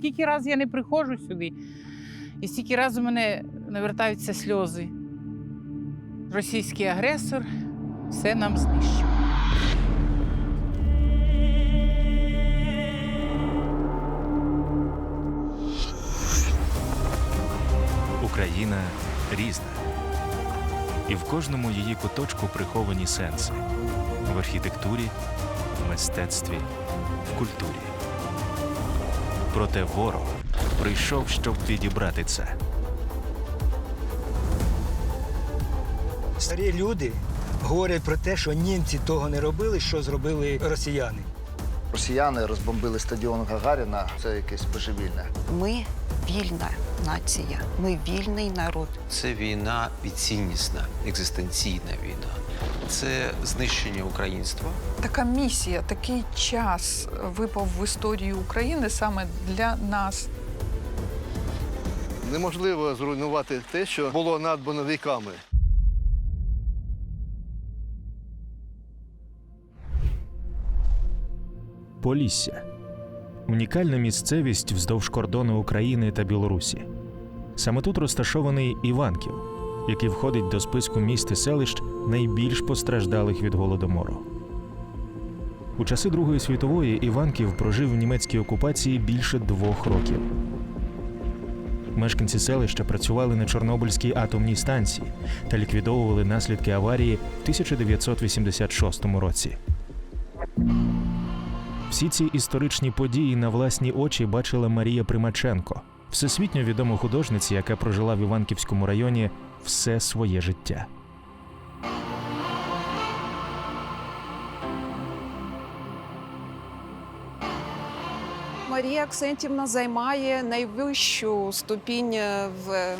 Скільки разів я не приходжу сюди, і стільки разів у мене навертаються сльози. Російський агресор все нам знищив. Україна різна. І в кожному її куточку приховані сенси в архітектурі, в мистецтві, в культурі. Проте ворог прийшов, щоб відібрати це. Старі люди говорять про те, що німці того не робили, що зробили росіяни. Росіяни розбомбили стадіон Гагаріна. Це якесь божевільне. Ми вільна нація, ми вільний народ. Це війна і ціннісна, екзистенційна війна. Це знищення українства. Така місія, такий час випав в історії України саме для нас. Неможливо зруйнувати те, що було надбано віками. Полісся унікальна місцевість вздовж кордону України та Білорусі. Саме тут розташований Іванків, який входить до списку міст і селищ найбільш постраждалих від голодомору. У часи Другої світової Іванків прожив в німецькій окупації більше двох років. Мешканці селища працювали на Чорнобильській атомній станції та ліквідовували наслідки аварії в 1986 році. Всі ці історичні події на власні очі бачила Марія Примаченко, всесвітньо відома художниця, яка прожила в Іванківському районі все своє життя. Марія Аксентівна займає найвищу ступінь в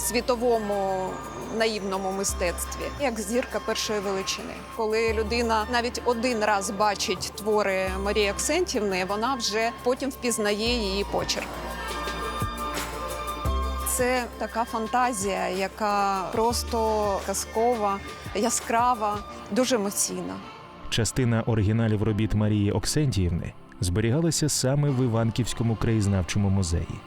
світовому наївному мистецтві, як зірка першої величини. Коли людина навіть один раз бачить твори Марії Аксентівни, вона вже потім впізнає її почерк. Це така фантазія, яка просто казкова, яскрава, дуже емоційна. Частина оригіналів робіт Марії Оксентіївни зберігалася саме в Іванківському краєзнавчому музеї.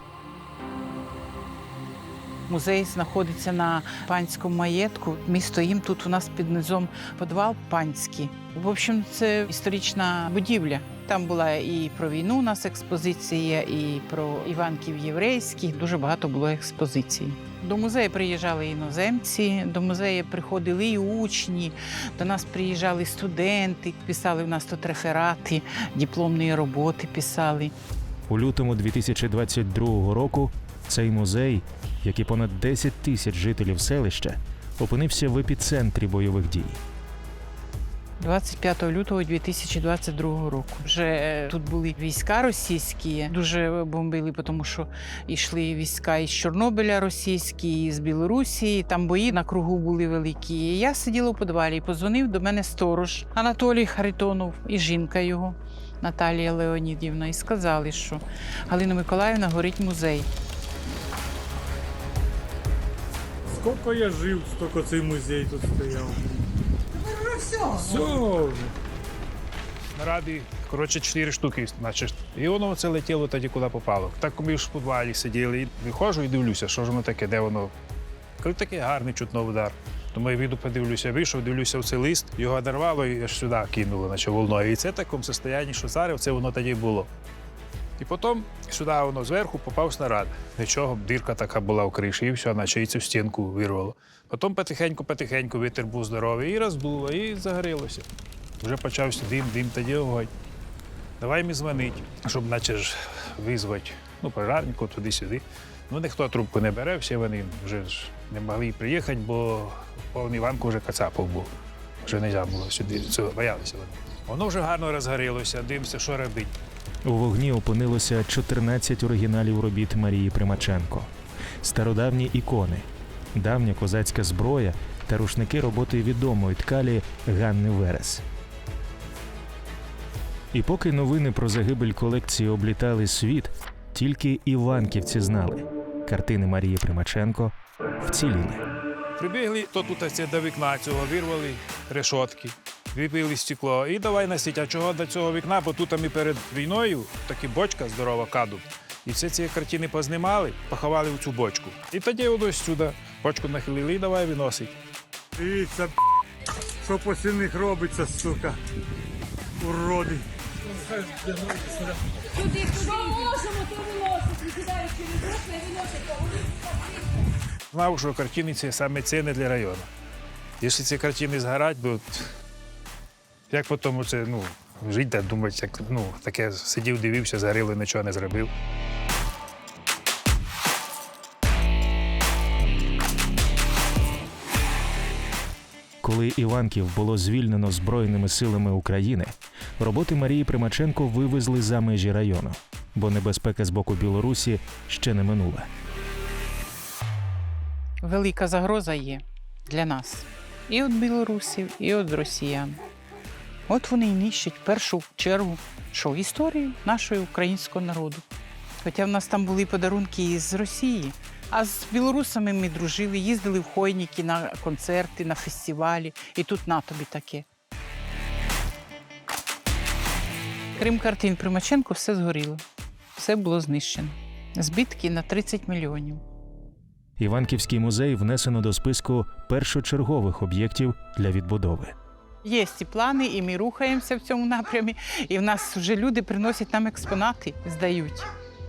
Музей знаходиться на панському маєтку. Ми стоїмо тут. У нас під низом підвал панський. В общем, це історична будівля. Там була і про війну у нас експозиція, і про Іванків єврейських. Дуже багато було експозицій. До музею приїжджали іноземці, до музею приходили і учні, до нас приїжджали студенти, писали в нас тут реферати, дипломні роботи писали. У лютому 2022 року цей музей, як і понад 10 тисяч жителів селища, опинився в епіцентрі бойових дій. 25 лютого 2022 року. Вже е, тут були війська російські, дуже бомбили, тому що йшли війська із Чорнобиля російські, з Білорусі. Там бої на кругу були великі. Я сиділа у підвалі і позвонив до мене сторож Анатолій Харитонов і жінка його Наталія Леонідівна. І сказали, що Галина Миколаївна горить музей. Сколько я жив, столько цей музей тут стояв. Все вже. Наради, коротше, чотири штуки, значить. І воно це летіло тоді, куди попало. Так ми ж в підвалі сиділи, і виходжу і дивлюся, що ж воно таке, де воно. Коли такий гарний чутно удар. Тому я віду подивлюся, вийшов, дивлюся в цей лист, його одорвало і аж сюди кинуло, наче волною. І це в такому состоянні, що царів, це воно тоді було. І потім сюди воно зверху попав снаряд. Нічого, дірка така була в криші, і все, наче і цю стінку вирвало. Потім потихеньку-потихеньку вітер був здоровий, і роздуло, і загорілося. Вже почався дим, дим, тоді огонь. Давай мені дзвонить, щоб наче ж визвати ну, пожарнику туди-сюди. Ну, ніхто трубку не бере, всі вони вже ж не могли приїхати, бо повний Іванку вже кацапов був. Вже не можна було сюди, цього боялися вони. Воно вже гарно розгорілося, дивимося, що робити. У вогні опинилося 14 оригіналів робіт Марії Примаченко, стародавні ікони, давня козацька зброя та рушники роботи відомої ткалі Ганни Верес. І поки новини про загибель колекції облітали світ, тільки іванківці знали картини Марії Примаченко вціліли. Прибігли, то тут це до вікна цього вирвали решотки, вибили стекло і давай носити. А чого до цього вікна? Бо тут ми перед війною такі бочка здорова каду. І всі ці картини познімали, поховали в цю бочку. І тоді воно сюди бочку нахилили і давай виносить. Дивіться, що по них робиться, сука. Уроди. Знав, що картини це саме цінне для району. Якщо ці картини згорять, то як потім це, ну, жити, думати, як ну, таке сидів, дивився, згоріло, нічого не зробив. Коли Іванків було звільнено Збройними силами України, роботи Марії Примаченко вивезли за межі району, бо небезпека з боку Білорусі ще не минула. Велика загроза є для нас. І від білорусів, і від росіян. От вони і нищать першу чергу, що історію нашого українського народу. Хоча в нас там були подарунки із Росії, а з білорусами ми дружили, їздили в Хойніки на концерти, на фестивалі, і тут на тобі таке. Крім картин Примаченко, все згоріло, все було знищено. Збитки на 30 мільйонів. Іванківський музей внесено до списку першочергових об'єктів для відбудови. Є ці плани, і ми рухаємося в цьому напрямі. І в нас вже люди приносять нам експонати, здають.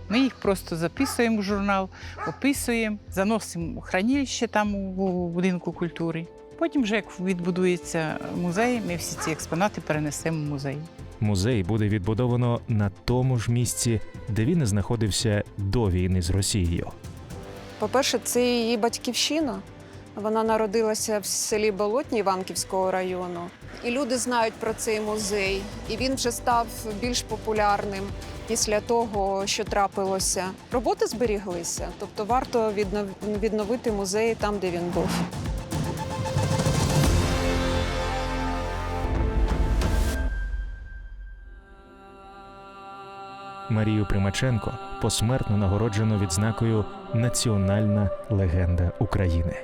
Ми їх просто записуємо в журнал, описуємо, заносимо у хранилище там у будинку культури. Потім, вже як відбудується музей, ми всі ці експонати перенесемо в музей. Музей буде відбудовано на тому ж місці, де він знаходився до війни з Росією. По-перше, це її батьківщина. Вона народилася в селі Болотні Іванківського району. І люди знають про цей музей. І він вже став більш популярним після того, що трапилося. Роботи зберіглися, тобто варто віднов- відновити музей там, де він був. Марію Примаченко посмертно нагороджено відзнакою Національна легенда України.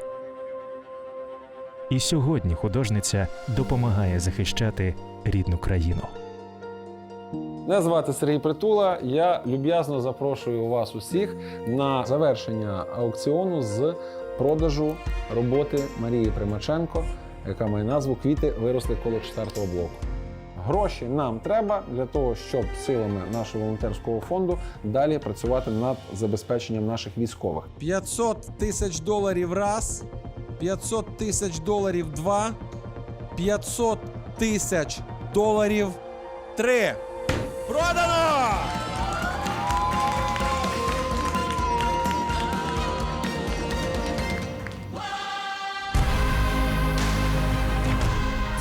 І сьогодні художниця допомагає захищати рідну країну. Мене звати Сергій Притула. Я люб'язно запрошую вас усіх на завершення аукціону з продажу роботи Марії Примаченко, яка має назву Квіти виросли коло четвертого блоку. Гроші нам треба для того, щоб силами нашого волонтерського фонду далі працювати над забезпеченням наших військових. 500 тисяч доларів раз, 500 тисяч доларів два, 500 тисяч доларів три. Продано!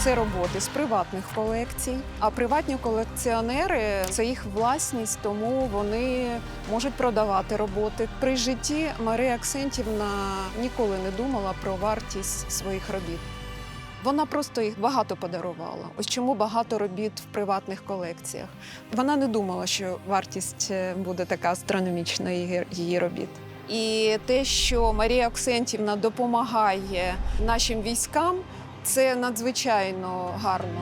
Це роботи з приватних колекцій. А приватні колекціонери це їх власність, тому вони можуть продавати роботи. При житті Марія Аксентівна ніколи не думала про вартість своїх робіт. Вона просто їх багато подарувала. Ось чому багато робіт в приватних колекціях. Вона не думала, що вартість е, буде така астрономічна її- робіт. І те, що Марія Оксентівна допомагає нашим військам, це надзвичайно гарно.